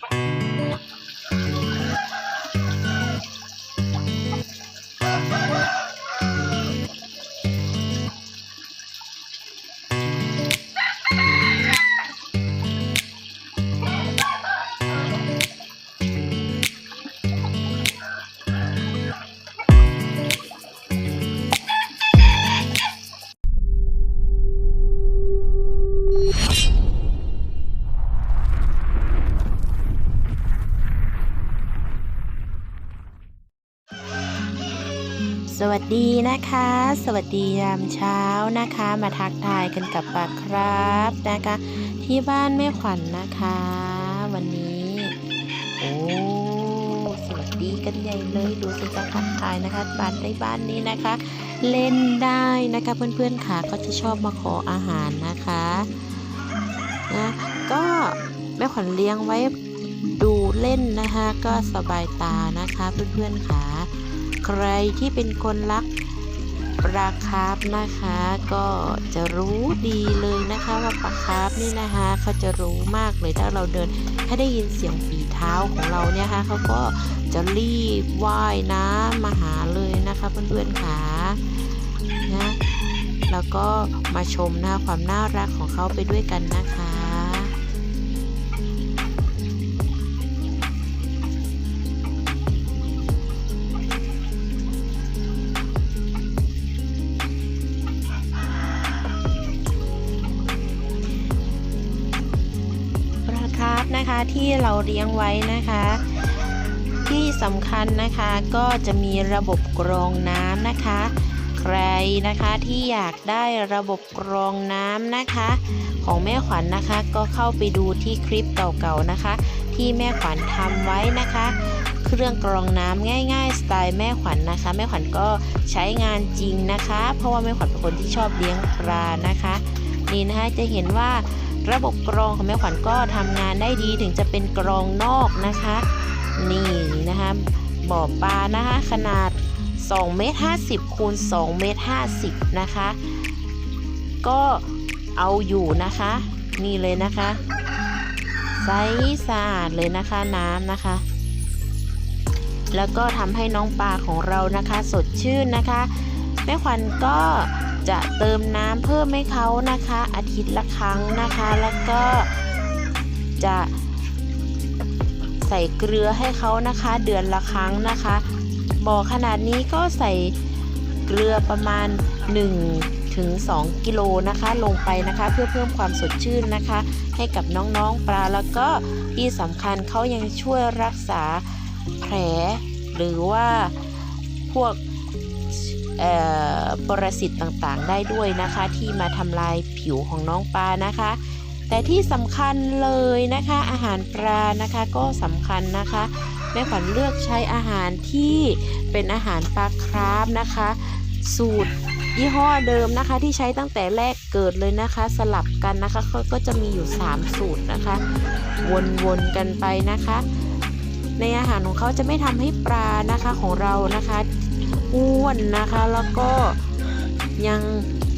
ส วัสดีนะคะ สวัสดียามเช้านะคะ มาทักทายกันกับปากครับนะคะ ที่บ้านแม่ขวัญนนะคะ วันนี้ โอ้สวัสดีกันใหญ่เลยดูสิจะทักทายนะคะบ้านในบ้านนี้นะคะ เล่นได้นะคะเพื่อนๆค่ะก็จะชอบมาขออาหารนะคะนะก็แม่ขวัญเลี้ยงไว้ดูเล่นนะคะ ก็สบายตานะคะเพื่อนๆค่ะ ใครที่เป็นคนรักปลาคาร์ฟนะคะ ก็จะรู้ดีเลยนะคะว่าปลาคาร์ฟนี่นะคะเขาจะรู้มากเลยถ้าเราเดินถ้าได้ยินเสียงฝีเท้าของเราเนี่ยคะเขาก็จะรีบว่ายน้ำมาหาเลยนะคะเพื่อนๆค่ะนะแล้วก็มาชมนะความน่ารักของเขาไปด้วยกันนะคะ ที่เราเลี้ยงไว้นะคะ ที่สำคัญนะคะก็จะมีระบบกรองน้ำนะคะ ใครนะคะที่อยากได้ระบบกรองน้ำนะคะ ของแม่ขวัญนนะคะ ก็เข้าไปดูที่คลิปเก่าๆนะคะ ที่แม่ขวัญทำไว้นะคะเครื่องกรองน้ำง่าย ๆ สไตล์แม่ขวัญนะคะ แม่ขวัญก็ใช้งานจริงนะคะ เพราะว่าแม่ขวัญเป็นคนที่ชอบเลี้ยงปลานะคะ นี่นะคะจะเห็นว่า ระบบกรองของแม่ขวัญก็ทำงานได้ดีถึงจะเป็นกรองนอกนะคะ นี่นะคะบ่อปลานะคะขนาด2เมตร50คูณ2เมตร50นะคะ ก็เอาอยู่นะคะ นี่เลยนะคะใสสะอาดเลยนะคะน้ำนะคะ แล้วก็ทำให้น้องปลาของเรานะคะ สดชื่นนะคะแม่ขวัญก็ จะเติมน้ำเพิ่มให้เขานะคะ อาทิตย์ละครั้งนะคะ แล้วก็จะใส่เกลือให้เขานะคะ เดือนละครั้งนะคะบ่อขนาดนี้ก็ใส่เกลือประมาณ 1 ถึง 2 กิโลนะคะ ลงไปนะคะ เพื่อเพิ่มความสดชื่นนะคะ ให้กับน้องๆปลาแล้วก็ที่สำคัญเขายังช่วยรักษาแผล หรือว่าพวก ปรสิตต่างๆ ได้ด้วยนะคะ ที่มาทำลายผิวของน้องปลานะคะ แต่ที่สำคัญเลยนะคะ อาหารปลานะคะก็สำคัญนะคะแม่ขวัญเลือกใช้อาหารที่เป็นอาหารปลาคราฟนะคะ สูตรยี่ห้อเดิมนะคะที่ใช้ตั้งแต่แรกเกิดเลยนะคะ สลับกันนะคะเขาก็จะมีอยู่ 3 สูตรนะคะ วนๆกันไปนะคะ ในอาหารของเขาจะไม่ทำให้ปลานะคะของเรานะคะ อ้วนนะคะ แล้วก็ยัง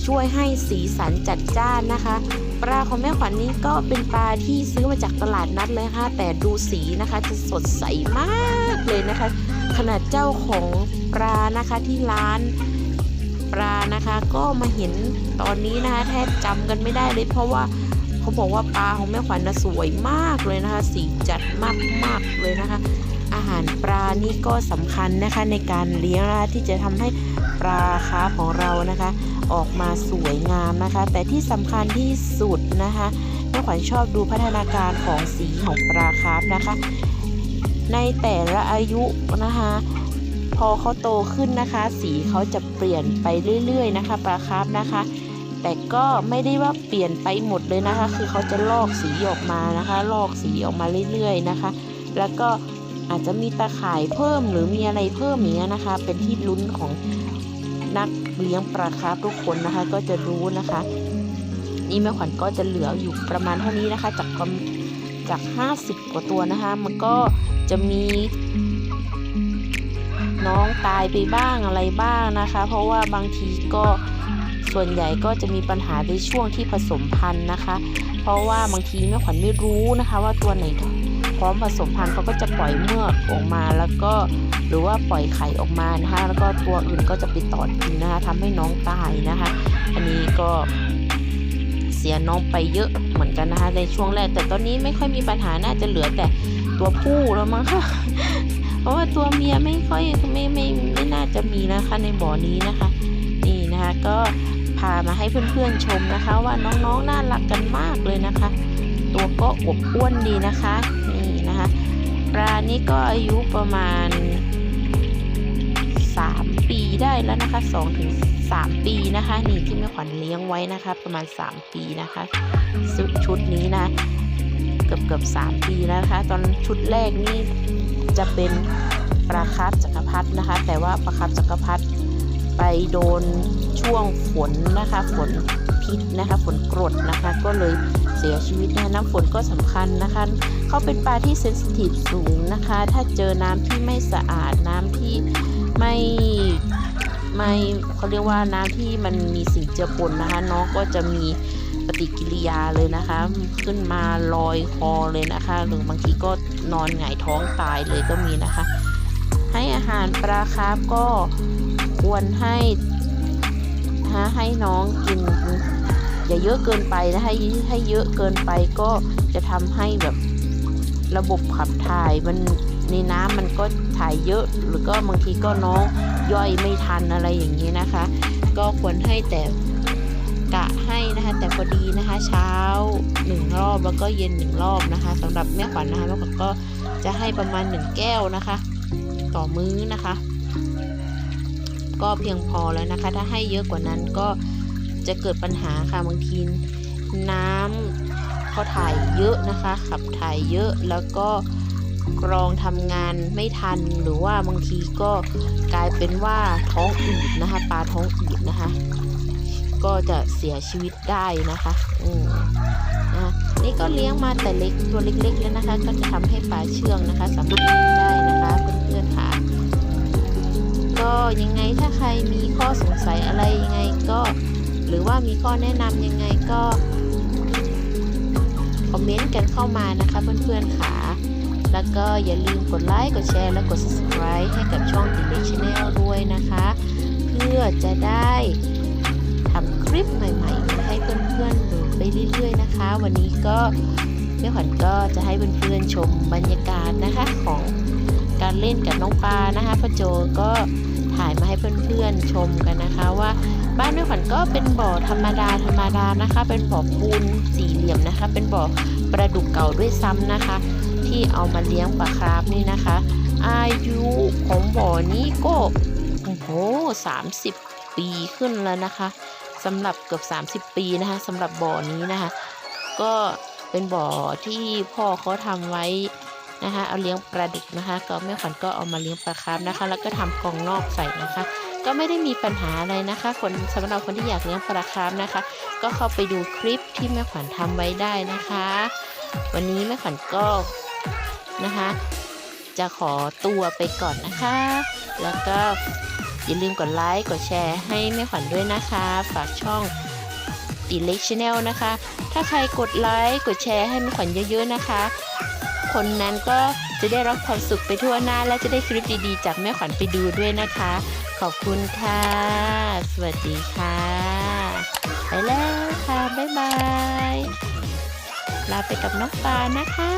ช่วยให้สีสันจัดจ้านนะคะ ปลาของแม่ขวัญนี้ก็เป็นปลาที่ซื้อมาจากตลาดนัดเลยค่ะ แต่ดูสีนะคะจะสดใสมากเลยนะคะ ขนาดเจ้าของปลานะคะที่ร้านปลานะคะก็มาเห็นตอนนี้นะคะแทบจำกันไม่ได้เลย เพราะว่าเขาบอกว่าปลาของแม่ขวัญนะสวยมากเลยนะคะ สีจัดมากๆเลยนะคะ อาหารปลานี่ก็สำคัญนะคะในการเลี้ยงนะคะที่จะทำให้ปลาคาร์ฟของเรานะคะ ออกมาสวยงามนะคะ แต่ที่สำคัญที่สุดนะคะแม่ขวัญชอบดูพัฒนาการของสีของปลาคาร์ฟนะคะ ในแต่ละอายุนะคะพอเขาโตขึ้นนะคะ สีเขาจะเปลี่ยนไปเรื่อยๆ นะคะปลาคาร์ฟนะคะ แต่ก็ไม่ได้ว่าเปลี่ยนไปหมดเลยนะคะ คือเขาจะลอกสีออกมานะคะ ลอกสีออกมาเรื่อยๆนะคะ แล้วก็ อาจจะมีตาข่ายเพิ่มหรือมีอะไรเพิ่มอย่างเงี้ยนะคะ เป็นที่ลุ้นของนักเลี้ยงปลาคาร์ฟทุกคนนะคะ ก็จะรู้นะคะ นี่แม่ขวัญก็จะเหลืออยู่ประมาณเท่านี้นะคะ จากจาก 50 กว่าตัวนะคะ มันก็จะมีน้องตายไปบ้างอะไรบ้างนะคะ เพราะว่าบางทีก็ส่วนใหญ่ก็จะมีปัญหาในช่วงที่ผสมพันธุ์นะคะ เพราะว่าบางทีแม่ขวัญไม่รู้นะคะ ว่าตัวไหน พร้อมผสมพันธุ์เขาก็จะปล่อยเมือกออกมาแล้วก็หรือว่าปล่อยไข่ออกมานะคะ แล้วก็ตัวอื่นก็จะไปตอดกินนะคะทำให้น้องตายนะคะ อันนี้ก็เสียน้องไปเยอะเหมือนกันนะคะในช่วงแรก แต่ตอนนี้ไม่ค่อยมีปัญหาน่าจะเหลือแต่ตัวผู้แล้วมั้งค่ะเพราะว่าตัวเมียไม่ค่อยไม่ไม่ไม่น่าจะมีนะคะในบ่อนี้นะคะ นี่นะคะก็พามาให้เพื่อนๆชมนะคะ ว่าน้องๆน่ารักกันมากเลยนะคะ ตัวก็อบอ้วนดีนะคะ นะคะปลานี้ก็อายุประมาณ 3 ปีได้แล้วนะคะ2ถึง3ปีนะคะ นี่ที่แม่ขวัญเลี้ยงไว้นะคะ ประมาณ 3 ปีนะคะชุดชุดนี้นะ เกือบเกือบ3ปีแล้วนะคะ ตอนชุดแรกนี่จะเป็นปลาคาร์ฟจักรพรรดินะคะ แต่ว่าปลาคาร์ฟจักรพรรดิ ไปโดนช่วงฝนนะคะฝนพิษนะคะฝนกรดนะคะก็เลยเสียชีวิตนะคะน้ำฝนก็สำคัญนะคะเขาเป็นปลาที่เซนซิทีฟสูงนะคะ ถ้าเจอน้ำที่ไม่สะอาดน้ำที่ไม่ไม่เขาเรียกว่าน้ำที่มันมีสิ่งเจือปนนะคะน้องก็จะมีปฏิกิริยาเลยนะคะ ขึ้นมาลอยคอเลยนะคะ หรือบางทีก็นอนหงายท้องตายเลยก็มีนะคะ ให้อาหารปลาคาร์ฟก็ ควรให้นะให้น้องกินอย่าเยอะเกินไปนะให้ให้เยอะเกินไปก็จะทำให้แบบระบบขับถ่ายมันในน้ำมันก็ถ่ายเยอะ หรือก็บางทีก็น้องย่อยไม่ทันอะไรอย่างนี้นะคะ ก็ควรให้แต่กะให้นะคะแต่พอดีนะคะเช้าหนึ่งรอบแล้วก็เย็นหนึ่งรอบนะคะสำหรับแม่ขวัญนะคะแม่ขวัญก็จะให้ประมาณหนึ่งแก้วนะคะ ต่อมื้อนะคะ ก็เพียงพอแล้วนะคะ ถ้าให้เยอะกว่านั้นก็จะเกิดปัญหาค่ะบางทีน้ำเขาถ่ายเยอะนะคะ ขับถ่ายเยอะแล้วก็กรองทำงานไม่ทันหรือว่าบางทีก็กลายเป็นว่าท้องอืดนะคะ ปลาท้องอืดนะคะ ก็จะเสียชีวิตได้นะคะอืมนะนี่ก็เลี้ยงมาแต่เล็กตัวเล็กๆแล้วนะคะ ก็จะทำให้ปลาเชื่องนะคะสามารถ ยังไงถ้าใครมีข้อสงสัยอะไรยังไงก็ หรือว่ามีข้อแนะนำยังไงก็คอมเมนต์กันเข้ามานะคะเพื่อนๆค่ะ แล้วก็อย่าลืมกดไลค์กดแชร์และกด subscribe ให้กับช่อง t ิ l ช Channel ด้วยนะคะ เพื่อจะได้ทำคลิปใหม่ๆมาให้เพื่อนๆดูไปเรื่อยๆนะคะ วันนี้ก็แม่ขวัญก็จะให้เพื่อนๆชมบรรยากาศนะคะของการเล่นกับน้องปลานะคะพ่อโจก็ ถ่ายมาให้เพื่อนๆชมกันนะคะว่าบ้านแม่ขวัญก็เป็นบ่อธรรมดาธรรมดานะคะ เป็นบ่อปูนสี่เหลี่ยมนะคะ เป็นบ่อปลาดุกเก่าด้วยซ้ำนะคะ ที่เอามาเลี้ยงปลาคราฟนี่นะคะ อายุของบ่อนี้ก็โอ้โหสามสิบปีขึ้นแล้วนะคะสำหรับเกือบ 30 ปีนะคะสำหรับบ่อนี้นะคะ ก็เป็นบ่อที่พ่อเขาทำไว้ นะคะ เอาเลี้ยงปลาดุกนะคะ ก็แม่ขวัญก็เอามาเลี้ยงปลาคราฟนะคะ แล้วก็ทำกรงนอกใส่นะคะ ก็ไม่ได้มีปัญหาอะไรนะคะ คนสำหรับคนที่อยากเลี้ยงปลาคราฟนะคะ ก็เข้าไปดูคลิปที่แม่ขวัญทำไว้ได้นะคะ วันนี้แม่ขวัญก็นะคะ จะขอตัวไปก่อนนะคะ แล้วก็อย่าลืมกดไลค์กดแชร์ให้แม่ขวัญด้วยนะคะ ฝากช่องตีเล็กชาแนลนะคะ ถ้าใครกดไลค์กดแชร์ให้แม่ขวัญเยอะๆนะคะ คนนั้นก็จะได้รับความสุขไปทั่วหน้า และจะได้คลิปดีๆ จากแม่ขวัญไปดูด้วยนะคะ ขอบคุณค่ะ สวัสดีค่ะ ไปแล้วค่ะ บ๊ายบาย ลาไปกับน้องปลานะคะ